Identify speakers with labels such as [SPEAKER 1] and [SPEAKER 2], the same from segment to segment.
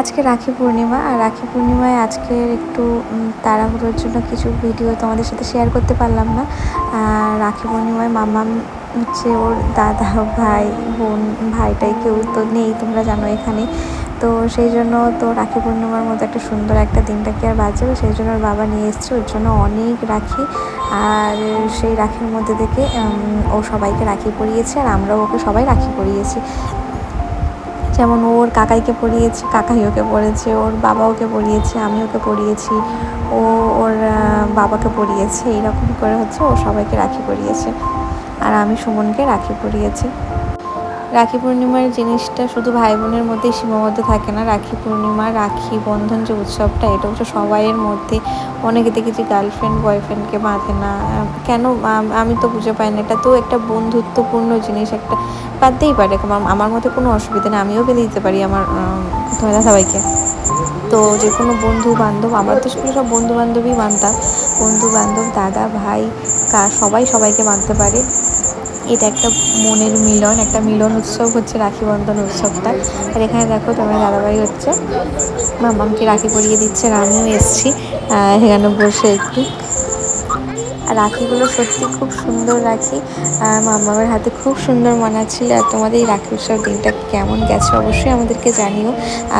[SPEAKER 1] আজকে রাখি পূর্ণিমা, আর রাখি পূর্ণিমায় আজকে একটু তাড়াহুড়োর জন্য কিছু ভিডিও তোমাদের সাথে শেয়ার করতে পারলাম না। রাখি পূর্ণিমায় মামাম হচ্ছে ওর দাদা, ভাই, বোন, ভাইটাই কেউ তো নেই, তোমরা জানো এখানে। তো সেই জন্য তো রাখি পূর্ণিমার মতো একটা সুন্দর একটা দিনটাকে আর যাবে সেই জন্য ওর বাবা নিয়ে এসছে, ওর জন্য অনেক রাখি। আর সেই রাখির মধ্যে থেকে ও সবাইকে রাখি পরিয়েছে, আর আমরাও ওকে সবাই রাখি পরিয়েছি। যেমন ওর কাকাইকে পড়িয়েছে, কাকাই ওকে পড়েছে, ওর বাবা ওকে পড়িয়েছে, আমি ওকে পড়িয়েছি, ও ওর বাবাকে পড়িয়েছে, এইরকম করে হচ্ছে ও সবাইকে রাখি পরিয়েছে আর আমি সুমনকে রাখি পরিয়েছি রাখি পূর্ণিমার জিনিসটা শুধু ভাই বোনের মধ্যেই সীমাবদ্ধ থাকে না। রাখি পূর্ণিমা, রাখি বন্ধন যে উৎসবটা, এটা হচ্ছে সবাইয়ের মধ্যে। অনেকে দেখেছি গার্লফ্রেন্ড বয়ফ্রেন্ডকে বাঁধে না। কেন? আমি তো বুঝে পাই না। এটা তো একটা বন্ধুত্বপূর্ণ জিনিস একটা। বাঁধতেই পারে। আমার- মতে কোনো অসুবিধা নেই। আমিও বেঁধে দিতে পারি আমার দাদা সবাইকে তো যে কোনো বন্ধু বান্ধব, আমরা তো স্কুলে সব বন্ধু বান্ধবই বানতাম। বন্ধু বান্ধব, দাদা, ভাই, কা, সবাই সবাইকে বাঁধতে পারে। এটা একটা মনের মিলন, একটা মিলন উৎসব হচ্ছে রাখি বন্ধন উৎসবটা। আর এখানে দেখো তোমার দাদাভাই হচ্ছে, মামামকে রাখি পরিয়ে দিচ্ছে, আর আমিও এসছি এখানে বসে একটু। রাখিগুলো সত্যি খুব সুন্দর রাখি, আর মামামের হাতে খুব সুন্দর মানাচ্ছিল আর তোমাদের এই রাখি উৎসব দিনটা কেমন গেছে অবশ্যই আমাদেরকে জানিও।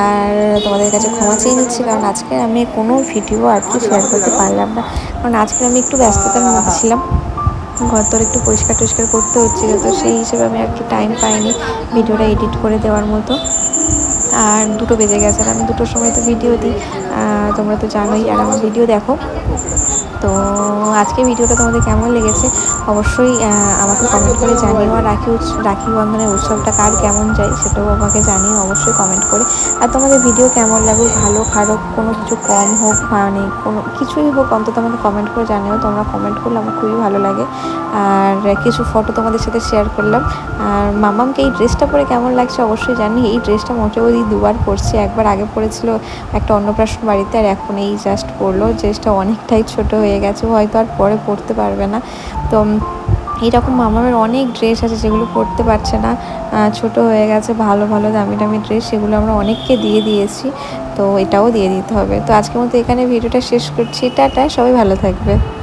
[SPEAKER 1] আর তোমাদের কাছে ক্ষমা চেয়ে নিচ্ছি, কারণ আজকে আমি কোনো ভিডিও আর কি শেয়ার করতে পারলাম না। কারণ আজকে আমি একটু ব্যস্ততার মধ্যে ছিলাম। ঘর তোর একটু পরিষ্কার টরিষ্কার করতে হচ্ছিল, তো সেই হিসেবে আমি একটু টাইম পাইনি ভিডিওটা এডিট করে দেওয়ার মতো। আর দুটো বেজে গেছে আর আমি দুটোর সময় তো ভিডিও দিই। তোমরা তো জানোই, আর আমার ভিডিও দেখো। তো আজকে ভিডিওটা তোমাদের কেমন লেগেছে? অবশ্যই আমাকে কমেন্ট করে জানিও। আর রাখি রাখি বন্ধনের উৎসবটা কার কেমন যায় সেটাও আমাকে জানিও অবশ্যই কমেন্ট করে। আর তোমাদের ভিডিও কেমন লাগুক, ভালো, খারাপ, কোনো কিছু কম হোক মানে কোনো কিছুই হোক, অন্তত আমাকে কমেন্ট করে জানিও। তোমরা কমেন্ট করলে আমার খুবই ভালো লাগে। আর কিছু ফটো তোমাদের সাথে শেয়ার করলাম। আর মামামকে এই ড্রেসটা পরে কেমন লাগছে অবশ্যই জানি। এই ড্রেসটা মোটামুটি দুবার পরছি। একবার আগে পরেছিল একটা অন্নপ্রাশন বাড়িতে, আর এখন এই জাস্ট পরলো। ড্রেসটা অনেকটাই ছোট হয়ে গেছে হয়তো আর পরে পড়তে পারবে না। তো এইরকম মামামের অনেক ড্রেস আছে যেগুলো পরতে পারছে না। ছোট হয়ে গেছে, ভালো ভালো, দামি দামি ড্রেস সেগুলো আমরা অনেককে দিয়ে দিয়েছি। তো এটাও দিয়ে দিতে হবে। তো আজকের মতো এখানে ভিডিওটা শেষ করছি। টাটা, সবাই ভালো থাকবে।